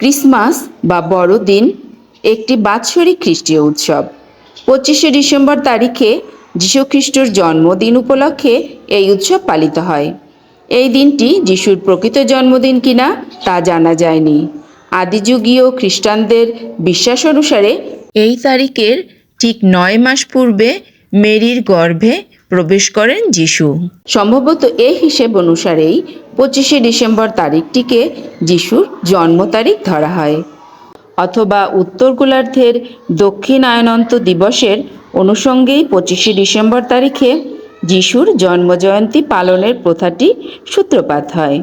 Christmas বা বড়দিন একটি বাৎসরিক খ্রিস্টীয় উৎসব। পঁচিশে ডিসেম্বর তারিখে যীশুখ্রিস্টর জন্মদিন উপলক্ষে এই উৎসব পালিত হয়। এই দিনটি যিশুর প্রকৃত জন্মদিন কিনা তা জানা যায়নি। আদিযুগীয় খ্রিস্টানদের বিশ্বাস অনুসারে এই তারিখের ঠিক নয় মাস পূর্বে মেরির গর্ভে প্রবেশ করেন যিশু। সম্ভবত এই হিসেব অনুসারেই পঁচিশে ডিসেম্বর তারিখটিকে যিশুর জন্ম তারিখ ধরা হয়। অথবা উত্তর গোলার্ধের দক্ষিণায়নন্ত দিবসের অনুষঙ্গেই পঁচিশে ডিসেম্বর তারিখে যিশুর জন্মজয়ন্তী পালনের প্রথাটি সূত্রপাত হয়।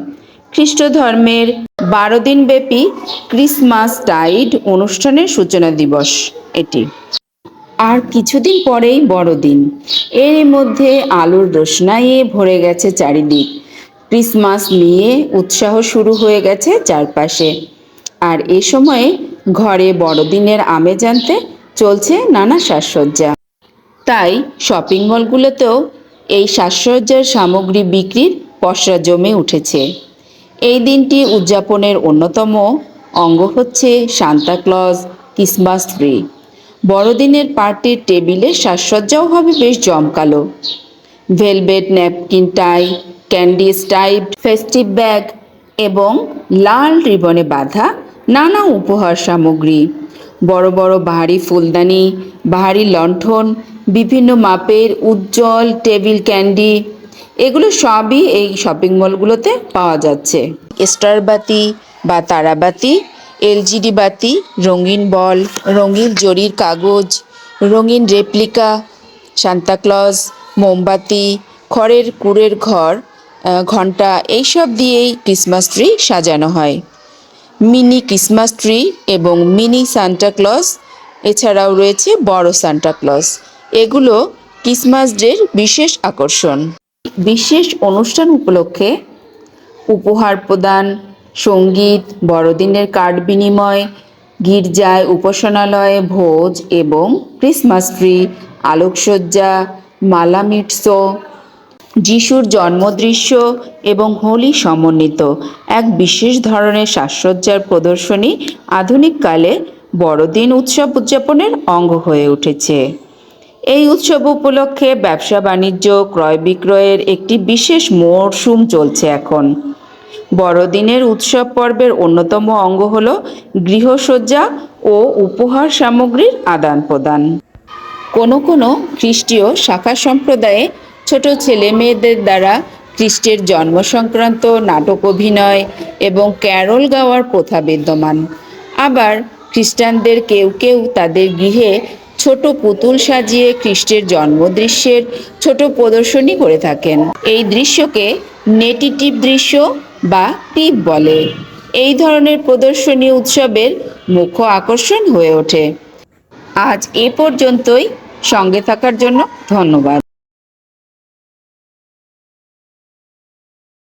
খ্রিস্ট ধর্মের বারো দিনব্যাপী ক্রিসমাস টাইড অনুষ্ঠানের সূচনা দিবস এটি। আর কিছুদিন পরেই বড়দিন। এর মধ্যে আলোর রোশনাইয়ে ভরে গেছে চারিদিক। ক্রিসমাস নিয়ে উৎসাহ শুরু হয়ে গেছে চারপাশে। আর এ সময়ে ঘরে বড়দিনের আমেজ আনতে চলছে নানা সাজসজ্জা। তাই শপিং মলগুলোতেও এই সাজসজ্জার সামগ্রী বিক্রির পসরা জমে উঠেছে। এই দিনটি উদযাপনের অন্যতম অঙ্গ হচ্ছে সান্তাক্লজ ক্রিসমাস ট্রি। বড়দিনের পার্টির টেবিলে সাজসজ্জাও হবে বেশ জমকালো। Velvet napkin tie, candy stripe festive bag এবং লাল রিবনে বাঁধা নানা উপহার সামগ্রী। বড় বড় বাহারি ফুলদানি বাহারি লণ্ঠন, বিভিন্ন মাপের উজ্জ্বল টেবিল ক্যান্ডি, এগুলো সবই এই শপিং মলগুলোতে পাওয়া যাচ্ছে। স্টার বাতি বা তারাবাতি এলজিডি বাতি, রঙিন বল, রঙিন জরির কাগজ, রঙিন রেপ্লিকা সান্তাক্লজ মোমবাতি, খড়ের কুড়ের ঘর ঘণ্টা এইসব দিয়েই ক্রিসমাস ট্রি সাজানো হয়। মিনি ক্রিসমাস ট্রি এবং মিনি সান্টা ক্লজ, এছাড়াও রয়েছে বড় সান্টা ক্লজ। এগুলো ক্রিসমাস ডের বিশেষ আকর্ষণ। বিশেষ অনুষ্ঠান উপলক্ষে উপহার প্রদান সংগীত, বড়দিনের কার্ড বিনিময়, গির্জায় উপাসনালয়ে ভোজ এবং ক্রিসমাস ট্রি, আলোকসজ্জা, মালা মিটসো যিশুর জন্মদৃশ্য এবং হোলি সমন্বিত। এক বিশেষ ধরনের সাজসজ্জার প্রদর্শনী আধুনিককালে বড়দিন উৎসব উদযাপনের অঙ্গ হয়ে উঠেছে। এই উৎসব উপলক্ষে ব্যবসা বাণিজ্য ক্রয় বিক্রয়ের একটি বিশেষ মরশুম চলছে এখন। বড়দিনের উৎসব পর্বের অন্যতম অঙ্গ হল গৃহসজ্জা ও উপহার সামগ্রীর আদান প্রদান। কোনো কোনো খ্রিস্টীয় শাখা সম্প্রদায়ে ছোট ছেলে মেয়েদের দ্বারা খ্রিস্টের জন্ম সংক্রান্ত নাটক অভিনয় এবং ক্যারল গাওয়ার প্রথা বিদ্যমান। আবার খ্রিস্টানদের কেউ কেউ তাদের গৃহে ছোট পুতুল সাজিয়ে খ্রিস্টের জন্মদৃশ্যের ছোট প্রদর্শনী করে থাকেন। এই দৃশ্যকে নেটিটিভ দৃশ্য বা টিপ বলে। এই ধরনের প্রদর্শনী উৎসবের মুখ্য আকর্ষণ হয়ে ওঠে। আজ এ পর্যন্তই। সঙ্গে থাকার জন্য ধন্যবাদ।